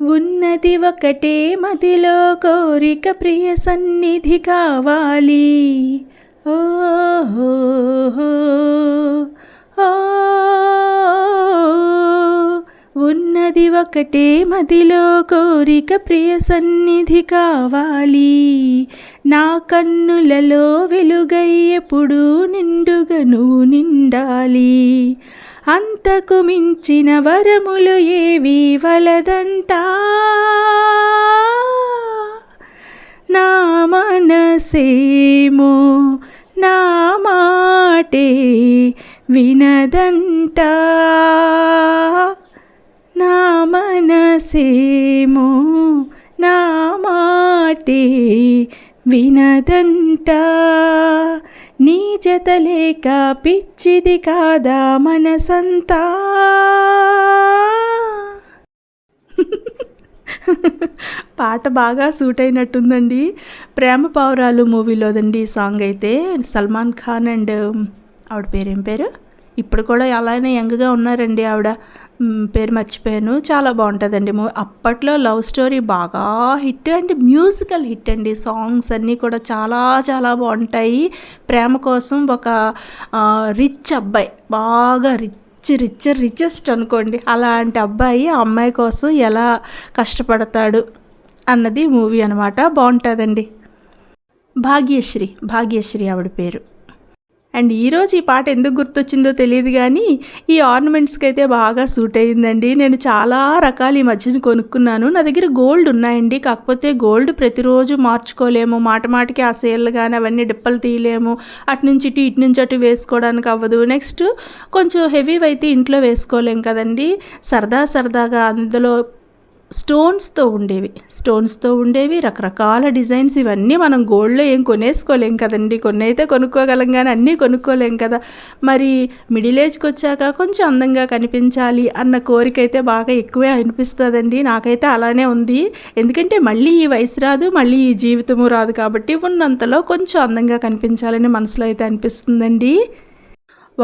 ఉన్నది ఒకటే మదిలో కోరిక ప్రియ సన్నిధి కావాలి. ఓహో ఓ ఉన్నది ఒకటే మదిలో కోరిక ప్రియ సన్నిధి కావాలి. నా కన్నులలో వెలుగై ఎప్పుడూ నిండుగా నువ్వు నిండాలి. అంతకు మించిన వరములు ఏవి వలదంట? నా మనసేమో నా మాటే వినదంట. నా మనసేమో నా మాటే వినదంట. నీ జతలేక పిచ్చిది కాదా మనసంతా? పాట బాగా సూట్ అయినట్టుందండి. ప్రేమ పావురాలు మూవీలోదండి సాంగ్ అయితే సల్మాన్ ఖాన్ అండ్ ఆవిడ పేరేం పేరు? ఇప్పుడు కూడా అలానే యంగ్గా ఉన్నారండి ఆవిడ. పేరు మర్చిపోయాను. చాలా బాగుంటుందండి మూవీ. అప్పట్లో లవ్ స్టోరీ బాగా హిట్ అండ్. మ్యూజికల్ హిట్ అండి. సాంగ్స్ అన్నీ కూడా చాలా చాలా బాగుంటాయి. ప్రేమ కోసం ఒక రిచ్ అబ్బాయి. బాగా రిచ్ రిచ్ రిచెస్ట్ అనుకోండి. అలాంటి అబ్బాయి ఆ అమ్మాయి కోసం ఎలా కష్టపడతాడు అన్నది మూవీ అనమాట బాగుంటుందండి. భాగ్యశ్రీ. భాగ్యశ్రీ ఆవిడ పేరు. అండ్ ఈరోజు ఈ పాట ఎందుకు గుర్తొచ్చిందో తెలియదు కానీ ఈ ఆర్నమెంట్స్కి అయితే బాగా సూట్ అయ్యిందండి. నేను చాలా రకాలు ఈ మధ్యన కొనుక్కున్నాను. నా దగ్గర గోల్డ్ ఉన్నాయండి. కాకపోతే గోల్డ్ ప్రతిరోజు మార్చుకోలేము. మాట మాటికి ఆ సేల్ కానీ అవన్నీ డిప్పలు తీయలేము. అటు నుంచి ఇటు ఇటు నుంచి అటు వేసుకోవడానికి అవ్వదు. నెక్స్ట్ కొంచెం హెవీ అయితే ఇంట్లో వేసుకోలేం కదండి. సరదా సరదాగా అందులో స్టోన్స్తో ఉండేవి. స్టోన్స్తో ఉండేవి రకరకాల డిజైన్స్ ఇవన్నీ మనం గోల్డ్లో ఏం కొనేసుకోలేం కదండి. కొన్ని అయితే కొనుక్కోగలం కానీ అన్నీ కొనుక్కోలేం కదా. మరి మిడిల్ ఏజ్కి వచ్చాక కొంచెం అందంగా కనిపించాలి అన్న కోరిక అయితే బాగా ఎక్కువే అనిపిస్తుందండి. నాకైతే అలానే ఉంది. ఎందుకంటే మళ్ళీ ఈ వయసు రాదు మళ్ళీ ఈ జీవితము రాదు కాబట్టి ఉన్నంతలో కొంచెం అందంగా కనిపించాలని మనసులో అయితే అనిపిస్తుందండి.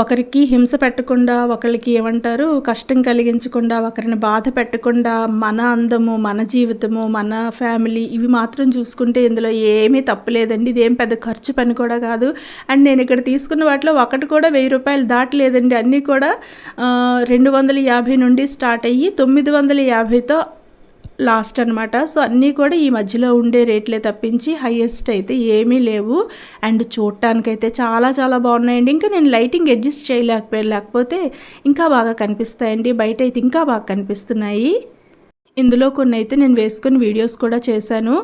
ఒకరికి హింస పెట్టకుండా ఒకరికి ఏమంటారు? కష్టం కలిగించకుండా ఒకరిని బాధ పెట్టకుండా మన అందము మన జీవితము మన ఫ్యామిలీ ఇవి మాత్రం చూసుకుంటే ఇందులో ఏమీ తప్పులేదండి ఇదేం పెద్ద ఖర్చు పని కూడా కాదు. అండ్ నేను ఇక్కడ తీసుకున్న వాటిలో ఒకటి కూడా వెయ్యి రూపాయలు దాటలేదండి. అన్నీ కూడా రెండు వందల యాభై నుండి స్టార్ట్ అయ్యి తొమ్మిది వందల యాభైతో లాస్ట్ అనమాట సో అన్నీ కూడా ఈ మధ్యలో ఉండే రేట్లే తప్పించి హయ్యెస్ట్ అయితే ఏమీ లేవు. అండ్ చూడటానికైతే చాలా చాలా బాగున్నాయండి. ఇంకా నేను లైటింగ్ అడ్జస్ట్ చేయలేకపోయాను లేకపోతే ఇంకా బాగా కనిపిస్తాయండి. బయట అయితే ఇంకా బాగా కనిపిస్తున్నాయి. ఇందులో కొన్ని అయితే నేను వేసుకొని వీడియోస్ కూడా చేశాను.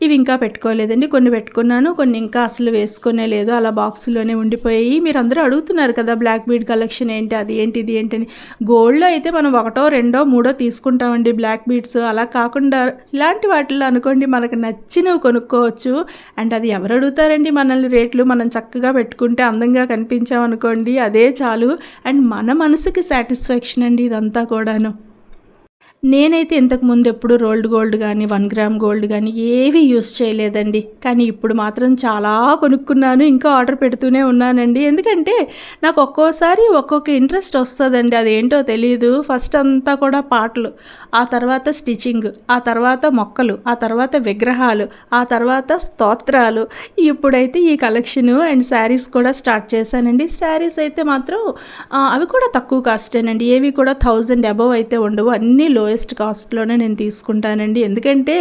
ఇవి ఇంకా పెట్టుకోలేదండి. కొన్ని పెట్టుకున్నాను కొన్ని ఇంకా అసలు వేసుకునే లేదు. అలా బాక్స్లోనే ఉండిపోయాయి. మీరు అందరూ అడుగుతున్నారు కదా బ్లాక్ బీడ్ కలెక్షన్ ఏంటి అది ఏంటి ఇది ఏంటి అని. గోల్డ్లో అయితే మనం ఒకటో రెండో మూడో తీసుకుంటామండి బ్లాక్ బీడ్స్. అలా కాకుండా ఇలాంటి వాటిల్లో అనుకోండి మనకు నచ్చినవి కొనుక్కోవచ్చు. అండ్ అది ఎవరు అడుగుతారండి మనల్ని రేట్లు? మనం చక్కగా పెట్టుకుంటే అందంగా కనిపించామనుకోండి అదే చాలు. అండ్ మన మనసుకి సాటిస్ఫాక్షన్ అండి ఇదంతా కూడాను. నేనైతే ఇంతకు ముందు ఎప్పుడు రోల్డ్ గోల్డ్ కానీ వన్ గ్రామ్ గోల్డ్ కానీ ఏవి యూస్ చేయలేదండి. కానీ ఇప్పుడు మాత్రం చాలా కొనుక్కున్నాను ఇంకా ఆర్డర్ పెడుతూనే ఉన్నానండి. ఎందుకంటే నాకు ఒక్కోసారి ఒక్కొక్క ఇంట్రెస్ట్ వస్తుందండి అదేంటో తెలియదు ఫస్ట్ అంతా కూడా పాటలు ఆ తర్వాత స్టిచ్చింగ్ ఆ తర్వాత మొక్కలు ఆ తర్వాత విగ్రహాలు ఆ తర్వాత స్తోత్రాలు. ఇప్పుడైతే ఈ కలెక్షను అండ్ శారీస్ కూడా స్టార్ట్ చేశానండి. శారీస్ అయితే మాత్రం అవి కూడా తక్కువ కాస్టేనండి. ఏవి కూడా థౌజండ్ అబవ్ అయితే ఉండవు. అన్నీ లోయెస్ట్ కాస్ట్లోనే నేను తీసుకుంటానండి. ఎందుకంటే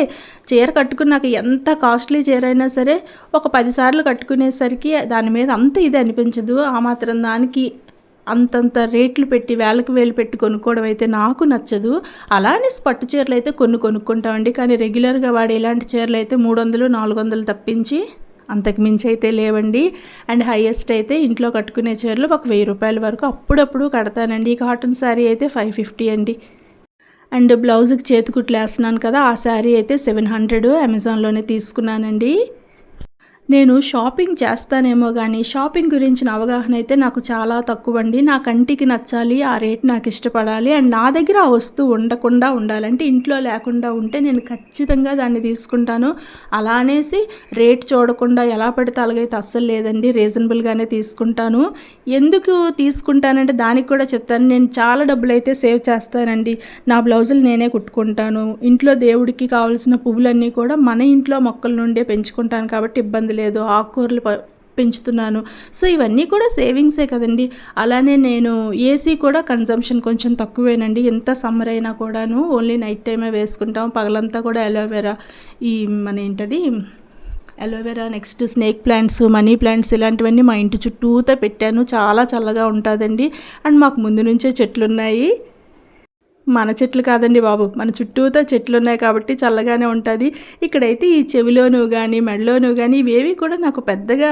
చీర కట్టుకున్నాక ఎంత కాస్ట్లీ చీర అయినా సరే ఒక పదిసార్లు కట్టుకునేసరికి దాని మీద అంత ఇది అనిపించదు. ఆ మాత్రం దానికి అంతంత రేట్లు పెట్టి వేలకు వేలు పెట్టి కొనుక్కోవడం అయితే నాకు నచ్చదు. అలానే పట్టు చీరలు అయితే కొన్ని కొనుక్కుంటామండి. కానీ రెగ్యులర్గా వాడే ఇలాంటి చీరలు అయితే మూడు వందలు నాలుగు వందలు తప్పించి అంతకు మించి అయితే లేవండి. అండ్ హైయెస్ట్ అయితే ఇంట్లో కట్టుకునే చీరలు ఒక వెయ్యి రూపాయల వరకు అప్పుడప్పుడు కడతానండి. ఈ కాటన్ శారీ అయితే ఫైవ్ ఫిఫ్టీ అండి. అండ్ బ్లౌజ్కి చేతికుట్లు వేస్తున్నాను కదా ఆ శారీ అయితే సెవెన్ హండ్రెడ్ అమెజాన్లోనే తీసుకున్నానండి. నేను షాపింగ్ చేస్తానేమో కానీ షాపింగ్ గురించిన అవగాహన అయితే నాకు చాలా తక్కువ అండి నా కంటికి నచ్చాలి ఆ రేట్ నాకు ఇష్టపడాలి. అండ్ నా దగ్గర ఆ వస్తువు ఉండకుండా ఉండాలంటే ఇంట్లో లేకుండా ఉంటే నేను ఖచ్చితంగా దాన్ని తీసుకుంటాను. అలా అనేసి రేట్ చూడకుండా ఎలా పడితే అలాగైతే అస్సలు లేదండి. రీజనబుల్గానే తీసుకుంటాను. ఎందుకు తీసుకుంటానంటే దానికి కూడా చెప్తాను. నేను చాలా డబ్బులు అయితే సేవ్ చేస్తానండి. నా బ్లౌజులు నేనే కుట్టుకుంటాను. ఇంట్లో దేవుడికి కావాల్సిన పువ్వులన్నీ కూడా మన ఇంట్లో మొక్కల నుండే పెంచుకుంటాను కాబట్టి ఇబ్బంది లేదు ఆకుకూరలు పెంచుతున్నాను. సో ఇవన్నీ కూడా సేవింగ్సే కదండి. అలానే నేను ఏసీ కూడా కన్జంప్షన్ కొంచెం తక్కువేనండి. ఎంత సమ్మర్ అయినా కూడాను ఓన్లీ నైట్ టైమే వేసుకుంటాం. పగలంతా కూడా అలోవెరా ఈ మన ఏంటది? Aloe vera next snake plants money plants ఇలాంటివన్నీ మా ఇంటి చుట్టూతో పెట్టాను. చాలా చల్లగా ఉంటుందండి. అండ్ మాకు ముందు నుంచే చెట్లు ఉన్నాయి మన చెట్లు కాదండి బాబు. మన చుట్టూతో చెట్లు ఉన్నాయి కాబట్టి చల్లగానే ఉంటుంది. ఇక్కడైతే ఈ చెవిలోను కానీ మెడలోను కానీ ఇవేవి కూడా నాకు పెద్దగా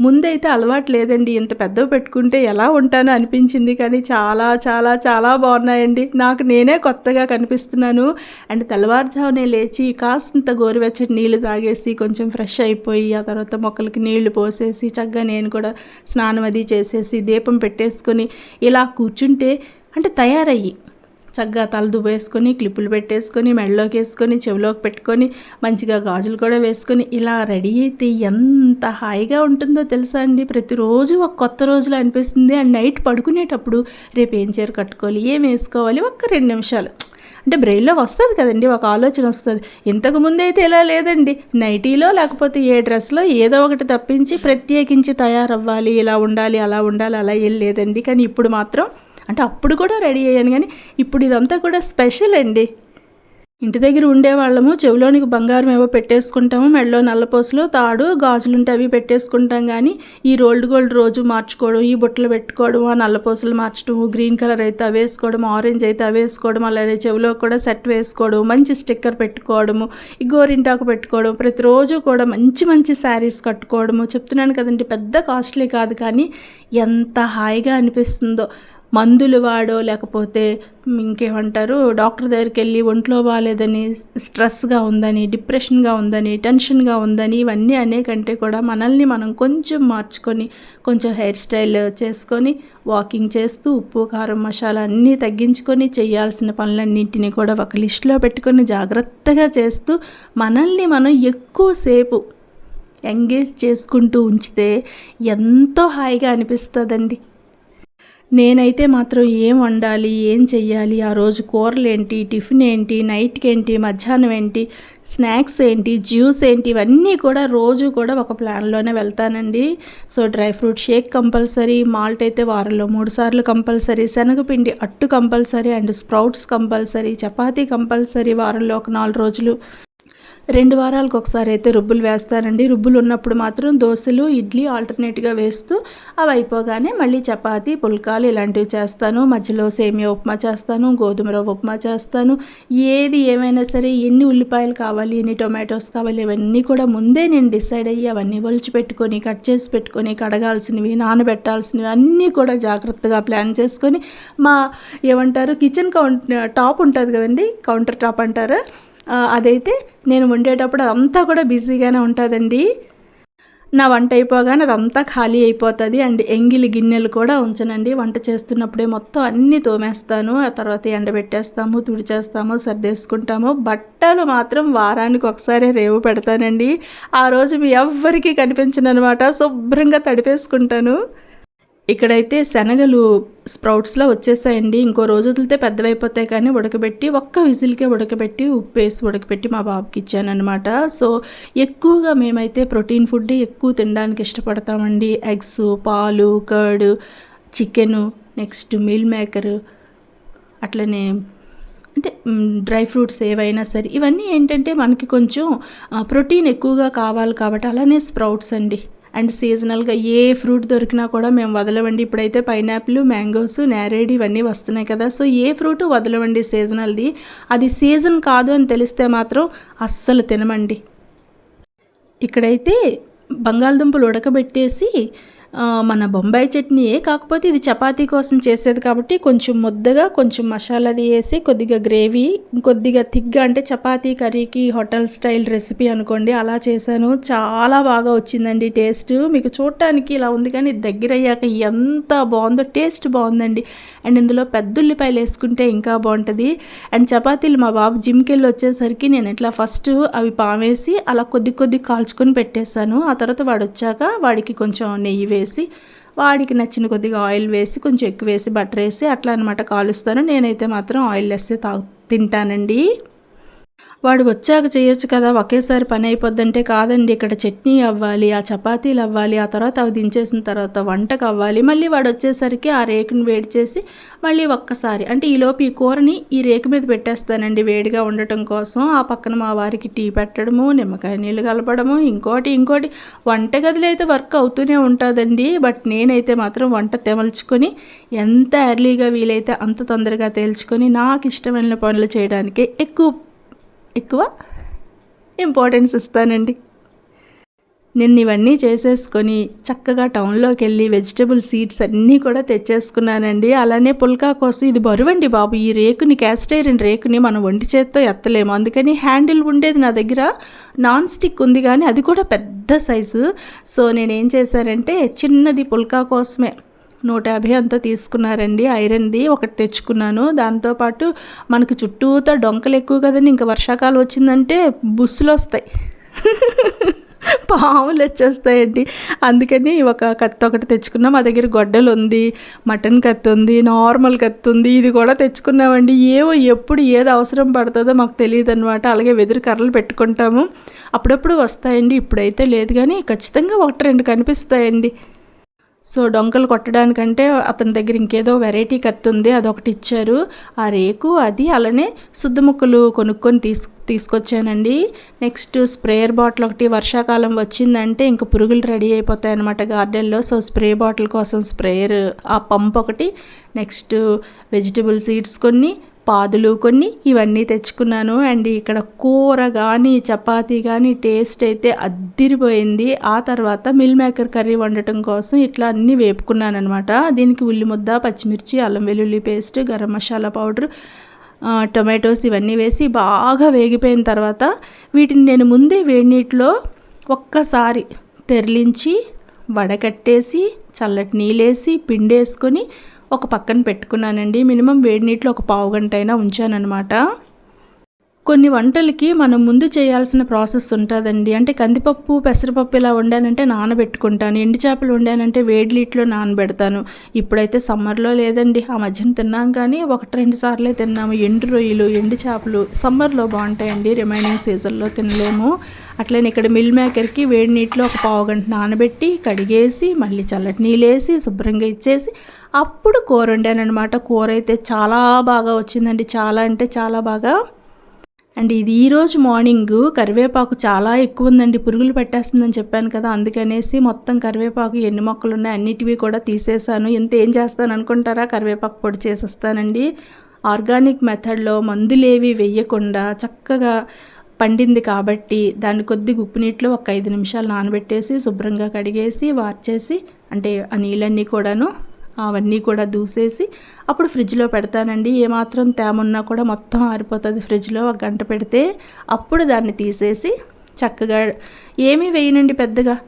ముందైతే అలవాటు లేదండి. ఇంత పెద్దవి పెట్టుకుంటే ఎలా ఉంటానో అనిపించింది కానీ చాలా చాలా చాలా బాగున్నాయండి. నాకు నేనే కొత్తగా కనిపిస్తున్నాను. అండ్ తెల్లవారుజామునే లేచి కాస్తంత గోరువెచ్చటి నీళ్ళు తాగేసి కొంచెం ఫ్రెష్ అయిపోయి ఆ తర్వాత మొక్కలకి నీళ్ళు పోసేసి చక్కగా నేను కూడా స్నానం అది చేసేసి దీపం పెట్టేసుకొని ఇలా కూర్చుంటే అంటే తయారయ్యి. చక్కగా తల వేసుకొని క్లిప్పులు పెట్టేసుకొని మెడలోకి వేసుకొని చెవిలోకి పెట్టుకొని మంచిగా గాజులు కూడా వేసుకొని ఇలా రెడీ అయితే ఎంత హాయిగా ఉంటుందో తెలుసా అండి? ప్రతిరోజు ఒక కొత్త రోజులు అనిపిస్తుంది. అండ్ నైట్ పడుకునేటప్పుడు రేపు ఏం చీర కట్టుకోవాలి ఏం వేసుకోవాలి ఒక్క రెండు నిమిషాలు. అంటే బ్రెయిన్లో వస్తుంది కదండి ఒక ఆలోచన వస్తుంది. ఇంతకు ముందు అయితే ఇలా లేదండి. నైటీలో లేకపోతే ఏ డ్రెస్లో ఏదో ఒకటి తప్పించి ప్రత్యేకించి తయారవ్వాలి ఇలా ఉండాలి అలా ఉండాలి అలా ఏం లేదండి. కానీ ఇప్పుడు మాత్రం అంటే అప్పుడు కూడా రెడీ అయ్యాను కానీ ఇప్పుడు ఇదంతా కూడా స్పెషల్ అండి. ఇంటి దగ్గర ఉండేవాళ్ళము చెవిలోనికి బంగారం ఏవో పెట్టేసుకుంటాము మెడలో నల్లపోసులు తాడు గాజులుంటే అవి పెట్టేసుకుంటాం కానీ ఈ రోల్డ్ గోల్డ్ రోజు మార్చుకోవడం ఈ బుట్టలు పెట్టుకోవడం ఆ నల్లపోసులు మార్చడం గ్రీన్ కలర్ అయితే అవి వేసుకోవడం ఆరెంజ్ అయితే అవి వేసుకోవడం అలానే చెవిలో కూడా సెట్ వేసుకోవడం మంచి స్టిక్కర్ పెట్టుకోవడము ఈ గోరింటాకు పెట్టుకోవడం ప్రతిరోజు కూడా మంచి మంచి శారీస్ కట్టుకోవడము. చెప్తున్నాను కదండి పెద్ద కాస్ట్లీ కాదు కానీ ఎంత హాయిగా అనిపిస్తుందో. మందులు వాడో లేకపోతే ఇంకేమంటారు? డాక్టర్ దగ్గరికి వెళ్ళి ఒంట్లో బాగాలేదని స్ట్రెస్గా ఉందని డిప్రెషన్గా ఉందని టెన్షన్గా ఉందని ఇవన్నీ అనేకంటే కూడా మనల్ని మనం కొంచెం మార్చుకొని కొంచెం హెయిర్ స్టైల్ చేసుకొని వాకింగ్ చేస్తూ ఉప్పు కారం మసాలా అన్నీ తగ్గించుకొని చేయాల్సిన పనులన్నింటినీ కూడా ఒక లిస్టులో పెట్టుకొని జాగ్రత్తగా చేస్తూ మనల్ని మనం ఎక్కువసేపు ఎంగేజ్ చేసుకుంటూ ఉంచితే ఎంతో హాయిగా అనిపిస్తుందండి. నేనైతే మాత్రం ఏం వండాలి ఏం చెయ్యాలి ఆ రోజు కూరలు ఏంటి టిఫిన్ ఏంటి నైట్కి ఏంటి మధ్యాహ్నం ఏంటి స్నాక్స్ ఏంటి జ్యూస్ ఏంటి ఇవన్నీ కూడా రోజు కూడా ఒక ప్లాన్లోనే వెళ్తానండి. So dry fruit shake compulsory malt అయితే వారంలో మూడు సార్లు కంపల్సరీ శనగపిండి అట్టు compulsory and sprouts compulsory chapati compulsory వారంలో ఒక నాలుగు రోజులు రెండు వారాలకు ఒకసారి అయితే రుబ్బులు వేస్తానండి రుబ్బులు ఉన్నప్పుడు మాత్రం దోశలు ఇడ్లీ ఆల్టర్నేట్గా వేస్తూ అవి అయిపోగానే మళ్ళీ చపాతి పుల్కాలు ఇలాంటివి చేస్తాను. మధ్యలో సేమియా ఉప్మా చేస్తాను గోధుమ రవ్వ ఉప్మా చేస్తాను. ఏది ఏమైనా సరే ఎన్ని ఉల్లిపాయలు కావాలి ఎన్ని టొమాటోస్ కావాలి ఇవన్నీ కూడా ముందే నేను డిసైడ్ అయ్యి అవన్నీ ఒలిచి పెట్టుకొని కట్ చేసి పెట్టుకొని కడగాల్సినవి నానబెట్టాల్సినవి అన్నీ కూడా జాగ్రత్తగా ప్లాన్ చేసుకొని మా ఏమంటారు కిచెన్ కౌంట్ టాప్ ఉంటుంది కదండి కౌంటర్ టాప్ అంటారు? అదైతే నేను వండేటప్పుడు అదంతా కూడా బిజీగానే ఉంటుందండి. నా వంట అయిపోగానే అదంతా ఖాళీ అయిపోతుంది అండ్ ఎంగిలి గిన్నెలు కూడా ఉంచనండి. వంట చేస్తున్నప్పుడే మొత్తం అన్నీ తోమేస్తాను. ఆ తర్వాత ఎండబెట్టేస్తాము తుడిచేస్తాము సర్దేసుకుంటాము. బట్టలు మాత్రం వారానికి ఒకసారి రేవు పెడతానండి. ఆ రోజు మీ ఎవ్వరికీ కనిపించనమాట శుభ్రంగా తడిపేసుకుంటాను. ఇక్కడైతే శనగలు స్ప్రౌట్స్లో వచ్చేసాయండి. ఇంకో రోజు వదిలితే పెద్దవైపోతాయి కానీ ఉడకబెట్టి ఒక్క విజిల్కే ఉడకబెట్టి ఉప్పు వేసి ఉడకబెట్టి మా బాబుకి ఇచ్చానమాట సో ఎక్కువగా మేమైతే ప్రోటీన్ ఫుడ్ ఎక్కువ తినడానికి ఇష్టపడతామండి. ఎగ్స్ పాలు curd chicken next meal maker అట్లనే అంటే డ్రై ఫ్రూట్స్ ఏవైనా సరే. ఇవన్నీ ఏంటంటే మనకి కొంచెం ప్రోటీన్ ఎక్కువగా కావాలి కాబట్టి అలానే స్ప్రౌట్స్ అండి. అండ్ సీజనల్గా ఏ ఫ్రూట్ దొరికినా కూడా మేము వదలవండి. ఇప్పుడైతే పైనాపిల్ మ్యాంగోస్ నేరేడ్ ఇవన్నీ వస్తున్నాయి కదా. సో ఏ ఫ్రూట్ వదలవండి సీజనల్ది? అది సీజన్ కాదు అని తెలిస్తే మాత్రం అస్సలు తినమండి. ఇక్కడైతే బంగాళదుంపలు ఉడకబెట్టేసి మన బొంబాయి చట్నీయే కాకపోతే ఇది చపాతీ కోసం చేసేది కాబట్టి కొంచెం ముద్దగా కొంచెం మసాలాది వేసి కొద్దిగా గ్రేవీ కొద్దిగా థిక్గా అంటే చపాతీ కర్రీకి హోటల్ స్టైల్ రెసిపీ అనుకోండి అలా చేశాను. చాలా బాగా వచ్చిందండి టేస్ట్. మీకు చూడటానికి ఇలా ఉంది కానీ దగ్గర అయ్యాక ఎంత బాగుందో టేస్ట్ బాగుందండి. అండ్ ఇందులో పెద్ద ఉల్లిపాయలు వేసుకుంటే ఇంకా బాగుంటుంది. అండ్ చపాతీలు మా బాబు జిమ్కి వెళ్ళి వచ్చేసరికి నేను ఇట్లా ఫస్ట్ అవి పామేసి అలా కొద్ది కొద్ది కాల్చుకొని పెట్టేశాను. ఆ తర్వాత వాడు వచ్చాక వాడికి కొంచెం నెయ్యి వేసి వాడికి నచ్చిన కొద్దిగా ఆయిల్ వేసి కొంచెం ఎక్కువ వేసి బటర్ వేసి అట్లా అనమాట కాలుస్తాను. నేనైతే మాత్రం ఆయిల్ వేస్తే తాగు తింటానండి. వాడు వచ్చాక చేయొచ్చు కదా ఒకేసారి పని అయిపోద్దంటే కాదండి. ఇక్కడ చట్నీ అవ్వాలి ఆ చపాతీలు అవ్వాలి ఆ తర్వాత అవి దించేసిన తర్వాత వంటకు అవ్వాలి. మళ్ళీ వాడు వచ్చేసరికి ఆ రేకుని వేడి చేసి మళ్ళీ ఒక్కసారి అంటే ఈలోపు ఈ కూరని ఈ రేకు మీద పెట్టేస్తానండి వేడిగా ఉండటం కోసం. ఆ పక్కన మా వారికి టీ పెట్టడము నిమ్మకాయ నీళ్ళు కలపడము ఇంకోటి ఇంకోటి. వంటగదిలో అయితే వర్క్ అవుతూనే ఉంటుందండి. బట్ నేనైతే మాత్రం వంట తెమల్చుకొని ఎంత ఎర్లీగా వీలైతే అంత తొందరగా తేల్చుకొని నాకు ఇష్టమైన పనులు చేయడానికి ఎక్కువ ఎక్కువ ఇంపార్టెన్స్ ఇస్తానండి. నేను ఇవన్నీ చేసేసుకొని చక్కగా టౌన్లోకి వెళ్ళి వెజిటబుల్ సీడ్స్ అన్నీ కూడా తెచ్చేసుకున్నానండి. అలానే పుల్కా కోసం ఇది బరువండి బాబు. ఈ రేకుని క్యాస్ట్ ఐరన్ రేకుని మనం ఒంటి చేత్తో ఎత్తలేము. అందుకని హ్యాండిల్ ఉండేది నా దగ్గర. నాన్ స్టిక్ ఉంది కానీ అది కూడా పెద్ద సైజు సో నేనేం చేశానంటే చిన్నది పుల్కా కోసమే. నూట యాభై అంతా తీసుకున్నారండి. ఐరన్ది ఒకటి తెచ్చుకున్నాను. దాంతోపాటు మనకు చుట్టూతా డొంకలు ఎక్కువ కదండి. ఇంకా వర్షాకాలం వచ్చిందంటే బుస్సులు వస్తాయి. పాములు వచ్చేస్తాయండి. అందుకని ఒక కత్తి ఒకటి తెచ్చుకున్నాం. మా దగ్గర గొడ్డలు ఉంది మటన్ కత్తి ఉంది నార్మల్ కత్తి ఉంది. ఇది కూడా తెచ్చుకున్నామండి. ఏవో ఎప్పుడు ఏది అవసరం పడుతుందో మాకు తెలియదు అనమాట అలాగే వెదురు కర్రలు పెట్టుకుంటాము. అప్పుడప్పుడు వస్తాయండి. ఇప్పుడైతే లేదు కానీ ఖచ్చితంగా ఒకటి రెండు కనిపిస్తాయండి. సో డొంకలు కొట్టడానికంటే అతని దగ్గర ఇంకేదో వెరైటీ కత్తి ఉంది అదొకటి ఇచ్చారు. ఆ రేకు అది అలానే శుద్ధ ముక్కలు కొనుక్కొని తీసు తీసుకొచ్చానండి. నెక్స్ట్ స్ప్రేయర్ బాటిల్ ఒకటి వర్షాకాలం వచ్చిందంటే ఇంక పురుగులు రెడీ అయిపోతాయి అనమాట గార్డెన్లో. సో స్ప్రే బాటిల్ కోసం స్ప్రేయర్ ఆ పంప్ ఒకటి. నెక్స్ట్ వెజిటబుల్ సీడ్స్ కొన్ని పాదులు కొన్ని ఇవన్నీ తెచ్చుకున్నాను. అండ్ ఇక్కడ కూర కానీ చపాతీ కానీ టేస్ట్ అయితే అద్దిరిపోయింది. ఆ తర్వాత మిల్ మేకర్ కర్రీ వండటం కోసం ఇట్లా అన్నీ వేపుకున్నాను అనమాట దీనికి ఉల్లి ముద్ద పచ్చిమిర్చి అల్లం వెల్లుల్లి paste garam masala powder tomatoes ఇవన్నీ వేసి బాగా వేగిపోయిన తర్వాత వీటిని నేను ముందే వేడి నీటిలో ఒక్కసారి తెరలించి వడకట్టేసి చల్లటి నీళ్ళేసి పిండేసుకొని ఒక పక్కన పెట్టుకున్నానండి. మినిమం వేడి నీటిలో ఒక పావు గంట అయినా ఉంచానన్నమాట. కొన్ని వంటలకి మనం ముందు చేయాల్సిన ప్రాసెస్ ఉంటుందండి. అంటే కందిపప్పు పెసరపప్పు ఇలా వండానంటే నానబెట్టుకుంటాను. ఎండు చేపలు వండానంటే వేడి నీటిలో నానబెడతాను. ఇప్పుడైతే సమ్మర్లో లేదండి. ఆ మధ్యన తిన్నాం కానీ ఒకటి రెండు సార్లే తిన్నాము. ఎండు రొయ్యలు ఎండు చేపలు సమ్మర్లో బాగుంటాయండి. రిమైనింగ్ సీజన్లో తినలేము. అట్లనే ఇక్కడ మిల్ మేకర్కి వేడి నీటిలో ఒక పావు గంట నానబెట్టి కడిగేసి మళ్ళీ చల్లటి నీళ్ళు వేసి శుభ్రంగా ఇచ్చేసి అప్పుడు కూర వండానమాట కూర అయితే చాలా బాగా వచ్చిందండి. చాలా అంటే చాలా బాగా. అండ్ ఇది ఈరోజు మార్నింగ్ కరివేపాకు చాలా ఎక్కువ ఉందండి. పురుగులు పెట్టేస్తుందని చెప్పాను కదా అందుకనేసి మొత్తం కరివేపాకు ఎన్ని మొక్కలు ఉన్నాయి అన్నిటివి కూడా తీసేసాను. ఎంత ఏం చేస్తాను అనుకుంటారా? కరివేపాకు పొడి చేసేస్తానండి. ఆర్గానిక్ మెథడ్లో మందులేవి వేయకుండా చక్కగా పండింది కాబట్టి దాన్ని కొద్దిగా ఉప్పు నీటిలో ఒక ఐదు నిమిషాలు నానబెట్టేసి శుభ్రంగా కడిగేసి వార్చేసి అంటే ఆ నీళ్ళన్నీ కూడాను అవన్నీ కూడా దూసేసి అప్పుడు ఫ్రిడ్జ్లో పెడతానండి. ఏమాత్రం తేమున్నా కూడా మొత్తం ఆరిపోతుంది. ఫ్రిడ్జ్లో ఒక గంట పెడితే అప్పుడు దాన్ని తీసేసి చక్కగా ఏమీ వేయనండి పెద్దగా.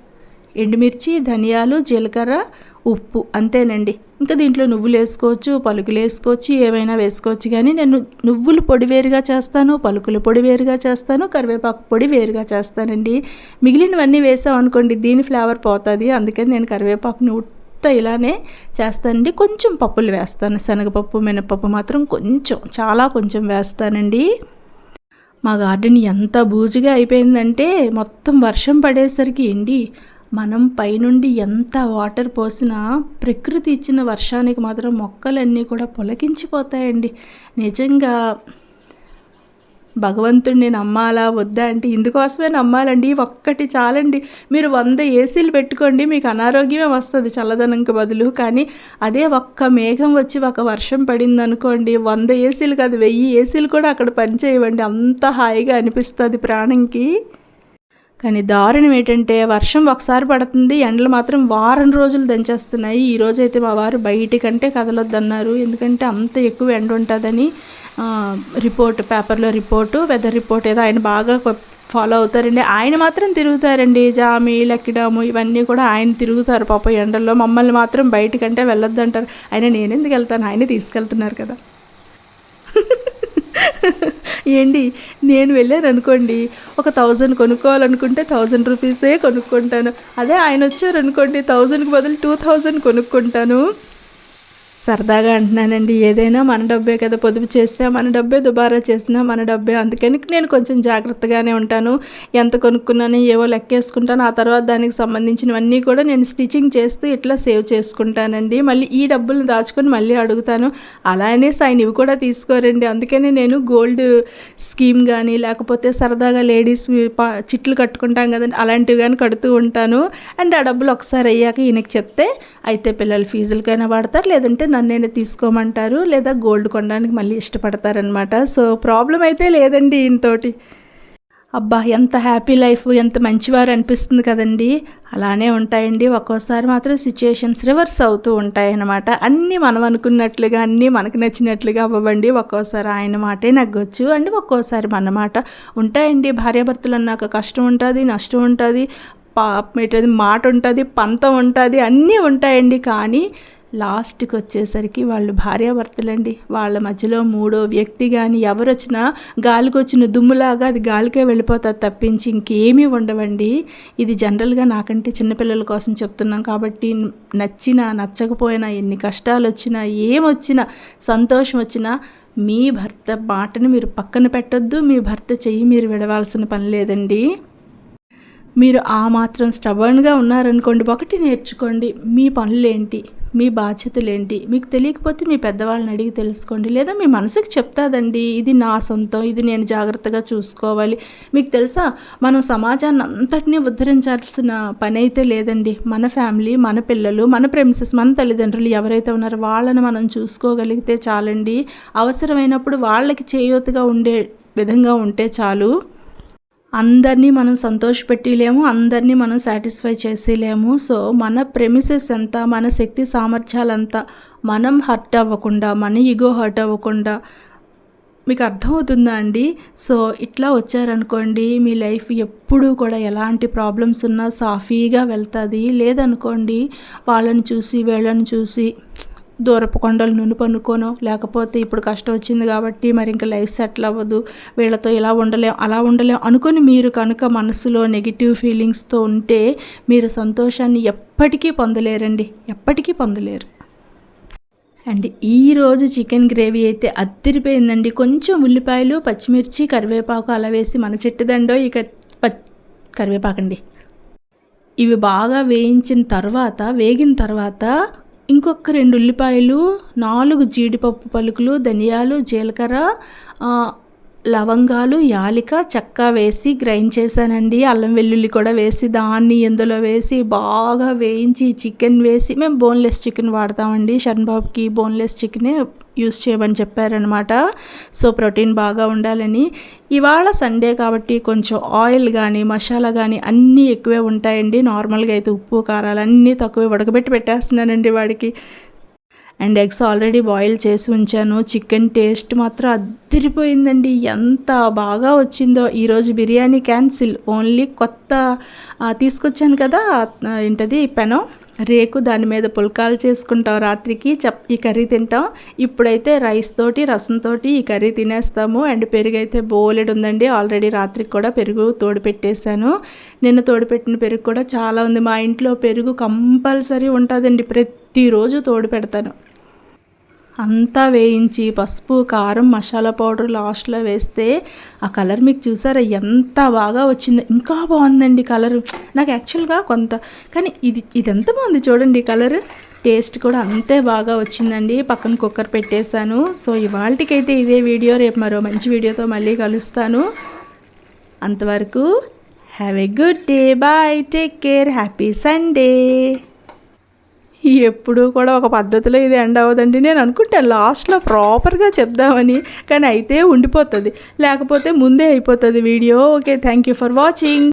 ఎండుమిర్చి ధనియాలు జీలకర్ర ఉప్పు అంతేనండి. ఇంకా దీంట్లో నువ్వులు వేసుకోవచ్చు పలుకులు వేసుకోవచ్చు ఏమైనా వేసుకోవచ్చు. కానీ నేను నువ్వులు పొడి వేరుగా చేస్తాను పలుకులు పొడి వేరుగా చేస్తాను కరివేపాకు పొడి వేరుగా చేస్తానండి. మిగిలినవన్నీ వేసామనుకోండి దీని ఫ్లేవర్ పోతుంది. అందుకని నేను కరివేపాకుని ఉత్త ఇలానే చేస్తానండి. కొంచెం పప్పులు వేస్తాను. శనగపప్పు మినపప్పు మాత్రం కొంచెం చాలా కొంచెం వేస్తానండి. మా గార్డెన్ ఎంత బూజుగా అయిపోయిందంటే మొత్తం వర్షం పడేసరికి ఎండి మనం పైనుండి ఎంత వాటర్ పోసినా ప్రకృతి ఇచ్చిన వర్షానికి మాత్రం మొక్కలన్నీ కూడా పొలకించిపోతాయండి. నిజంగా భగవంతుడిని నమ్మాలా వద్దా అంటే ఇందుకోసమే నమ్మాలండి. ఒక్కటి చాలండి. మీరు వంద ఏసీలు పెట్టుకోండి మీకు అనారోగ్యమే వస్తుంది చల్లదనంకి బదులు. కానీ అదే ఒక్క మేఘం వచ్చి ఒక వర్షం పడింది అనుకోండి వంద ఏసీలు కాదు వెయ్యి ఏసీలు కూడా అక్కడ పనిచేయవండి. అంత హాయిగా అనిపిస్తుంది ప్రాణంకి. కానీ దారుణం ఏంటంటే వర్షం ఒకసారి పడుతుంది ఎండలు మాత్రం వారం రోజులు దంచేస్తున్నాయి. ఈ అయితే మా వారు బయటికంటే కదలొద్దన్నారు. ఎందుకంటే అంత ఎక్కువ ఎండ ఉంటుందని రిపోర్ట్ పేపర్లో రిపోర్టు వెదర్ రిపోర్ట్ ఏదో ఆయన బాగా ఫాలో అవుతారండి. ఆయన మాత్రం తిరుగుతారండి. జామి లక్కిడాము ఇవన్నీ కూడా ఆయన తిరుగుతారు పాప ఎండల్లో. మమ్మల్ని మాత్రం బయటకంటే వెళ్ళొద్దంటారు. ఆయన నేను ఎందుకు వెళ్తాను? ఆయన తీసుకెళ్తున్నారు కదా. ఏంటి నేను వెళ్ళాను అనుకోండి ఒక థౌజండ్ కొనుక్కోవాలనుకుంటే థౌజండ్ రూపీసే కొనుక్కుంటాను. అదే ఆయన వచ్చారు అనుకోండి థౌజండ్కి బదులు టూ థౌజండ్ కొనుక్కుంటాను. సరదాగా అంటున్నానండి. ఏదైనా మన డబ్బే కదా పొదుపు చేసినా మన డబ్బే దుబారా చేసినా మన డబ్బే. అందుకని నేను కొంచెం జాగ్రత్తగానే ఉంటాను. ఎంత కొనుక్కున్నానో ఏవో లెక్కేసుకుంటాను. ఆ తర్వాత దానికి సంబంధించినవన్నీ కూడా నేను స్టిచ్చింగ్ చేస్తూ ఇట్లా సేవ్ చేసుకుంటానండి. మళ్ళీ ఈ డబ్బులను దాచుకొని మళ్ళీ అడుగుతాను. అలానే సైన్ ఇవి కూడా తీసుకోరండి. అందుకనే నేను గోల్డ్ స్కీమ్ కానీ లేకపోతే సరదాగా లేడీస్ చిట్లు కట్టుకుంటాం కదండి అలాంటివి కానీ కడుతూ ఉంటాను. అండ్ ఆ డబ్బులు ఒకసారి అయ్యాక ఈయనకి చెప్తే అయితే పిల్లల ఫీజులకైనా వాడతారు లేదంటే నన్నైనా తీసుకోమంటారు? లేదా గోల్డ్ కొనడానికి మళ్ళీ ఇష్టపడతారనమాట సో ప్రాబ్లం అయితే లేదండి ఈయనతోటి. అబ్బా ఎంత హ్యాపీ లైఫ్ ఎంత మంచివారు అనిపిస్తుంది కదండి. అలానే ఉంటాయండి. ఒక్కోసారి మాత్రం సిచ్యుయేషన్స్ రివర్స్ అవుతూ ఉంటాయి అన్నమాట అన్నీ మనం అనుకున్నట్లుగా అన్నీ మనకు నచ్చినట్లుగా అవ్వండి ఒక్కోసారి ఆయన మాటే నగ్గొచ్చు. అండి ఒక్కోసారి మన మాట ఉంటాయండి. భార్యాభర్తలు అన్నాక కష్టం ఉంటుంది నష్టం ఉంటుంది పా మాట ఉంటుంది పంతం ఉంటుంది అన్నీ ఉంటాయండి. కానీ లాస్ట్కి వచ్చేసరికి వాళ్ళు భార్యాభర్తలండి. వాళ్ళ మధ్యలో మూడో వ్యక్తి కానీ ఎవరు వచ్చినా గాలికి వచ్చిన దుమ్ములాగా అది గాలికే వెళ్ళిపోతుంది తప్పించి ఇంకేమీ ఉండవండి. ఇది జనరల్గా నాకంటే చిన్నపిల్లల కోసం చెప్తున్నాం కాబట్టి నచ్చినా నచ్చకపోయినా ఎన్ని కష్టాలు వచ్చినా ఏమొచ్చినా సంతోషం వచ్చినా మీ భర్త మాటని మీరు పక్కన పెట్టొద్దు మీ భర్త చెయ్యి మీరు విడవాల్సిన పని లేదండి. మీరు ఆ మాత్రం స్టబర్న్గా ఉన్నారనుకోండి ఒకటి నేర్చుకోండి మీ పనులేంటి? మీ బాధ్యతలు ఏంటి మీకు తెలియకపోతే మీ పెద్దవాళ్ళని అడిగి తెలుసుకోండి. లేదా మీ మనసుకి చెప్తాదండి ఇది నా సొంతం ఇది నేను జాగ్రత్తగా చూసుకోవాలి. మీకు తెలుసా? మనం సమాజాన్ని అంతటినీ ఉద్ధరించాల్సిన పని అయితే లేదండి. మన ఫ్యామిలీ మన పిల్లలు మన ప్రెమిసెస్ మన తల్లిదండ్రులు ఎవరైతే ఉన్నారో వాళ్ళని మనం చూసుకోగలిగితే చాలండి. అవసరమైనప్పుడు వాళ్ళకి చేయూతగా ఉండే విధంగా ఉంటే చాలు. అందరినీ మనం సంతోషపెట్టలేము అందరినీ మనం సాటిస్ఫై చేసేలేము. సో మన ప్రెమిసెస్ ఎంత మన శక్తి సామర్థ్యాలంతా మనం హర్ట్ అవ్వకుండా మన ఈగో హర్ట్ అవ్వకుండా మీకు అర్థమవుతుందా అండి? సో ఇట్లా వచ్చారనుకోండి మీ లైఫ్ ఎప్పుడూ కూడా ఎలాంటి ప్రాబ్లమ్స్ ఉన్నా సాఫీగా వెళ్తుంది. లేదనుకోండి వాళ్ళని చూసి వీళ్ళని చూసి దూరపు కొండలు నునుపనుకోనో లేకపోతే ఇప్పుడు కష్టం వచ్చింది కాబట్టి మరి ఇంకా లైఫ్ సెటిల్ అవ్వదు. వీళ్ళతో ఇలా ఉండలేం అలా ఉండలేం అనుకొని మీరు కనుక మనసులో నెగిటివ్ ఫీలింగ్స్తో ఉంటే మీరు సంతోషాన్ని ఎప్పటికీ పొందలేరండి. ఎప్పటికీ పొందలేరు. అండ్ ఈరోజు చికెన్ గ్రేవీ అయితే అత్తిరిపోయిందండి కొంచెం ఉల్లిపాయలు పచ్చిమిర్చి కరివేపాకు అలా వేసి మన చెట్టుదండో ఇక కరివేపాకండి. ఇవి బాగా వేయించిన తర్వాత వేగిన తర్వాత ఇంకొక రెండు ఉల్లిపాయలు నాలుగు జీడిపప్పు పలుకులు ధనియాలు జీలకర్ర లవంగాలు యాలిక చెక్క వేసి గ్రైండ్ చేశానండి. అల్లం వెల్లుల్లి కూడా వేసి దాన్ని ఇందులో వేసి బాగా వేయించి చికెన్ వేసి మేము బోన్లెస్ చికెన్ వాడతామండి. షర్న్బాబుకి బోన్లెస్ చికెనే యూస్ చేయమని చెప్పారనమాట సో ప్రోటీన్ బాగా ఉండాలని. ఇవాళ సండే కాబట్టి కొంచెం ఆయిల్ కానీ మసాలా కానీ అన్నీ ఎక్కువే ఉంటాయండి. నార్మల్గా అయితే ఉప్పు కారాలు అన్నీ తక్కువే ఉడకబెట్టి పెట్టేస్తున్నానండి వాడికి. అండ్ ఎగ్స్ ఆల్రెడీ బాయిల్ చేసి ఉంచాను. చికెన్ టేస్ట్ మాత్రం అద్దరిపోయిందండి ఎంత బాగా వచ్చిందో. ఈరోజు బిర్యానీ క్యాన్సిల్ ఓన్లీ కొత్త తీసుకొచ్చాను కదా ఏంటది పెనం. రేకు దాని మీద పుల్కాలు చేసుకుంటాం రాత్రికి చప్ ఈ కర్రీ తింటాం. ఇప్పుడైతే రైస్ తోటి రసంతో ఈ కర్రీ తినేస్తాము. అండ్ పెరుగు అయితే బోలెడు ఉందండి. ఆల్రెడీ రాత్రికి కూడా పెరుగు తోడు పెట్టేశాను నిన్న తోడు పెట్టిన పెరుగు కూడా చాలా ఉంది. మా ఇంట్లో పెరుగు కంపల్సరీ ఉంటుందండి. ప్రతిరోజు తోడు పెడతాను అంతా వేయించి పసుపు కారం మసాలా పౌడర్ లాస్ట్లో వేస్తే ఆ కలర్ మీకు చూసారా ఎంత బాగా వచ్చిందో. ఇంకా బాగుందండి కలర్. నాకు యాక్చువల్గా కొంత కానీ ఇది ఇది ఎంత బాగుంది చూడండి కలర్. టేస్ట్ కూడా అంతే బాగా వచ్చిందండి. పక్కన కుక్కర్ పెట్టేశాను. సో ఇవాళకైతే ఇదే వీడియో. రేపు మరో మంచి వీడియోతో మళ్ళీ కలుస్తాను. అంతవరకు have a good day. Bye. Take care. Happy Sunday. ఎప్పుడు కూడా ఒక పద్ధతిలో ఇది ఎండ్ అవ్వదండి. నేను అనుకుంటాను లాస్ట్లో ప్రాపర్గా చెప్దామని కానీ అయితే ఉండిపోతుంది. లేకపోతే ముందే అయిపోతుంది video. Okay thank you for watching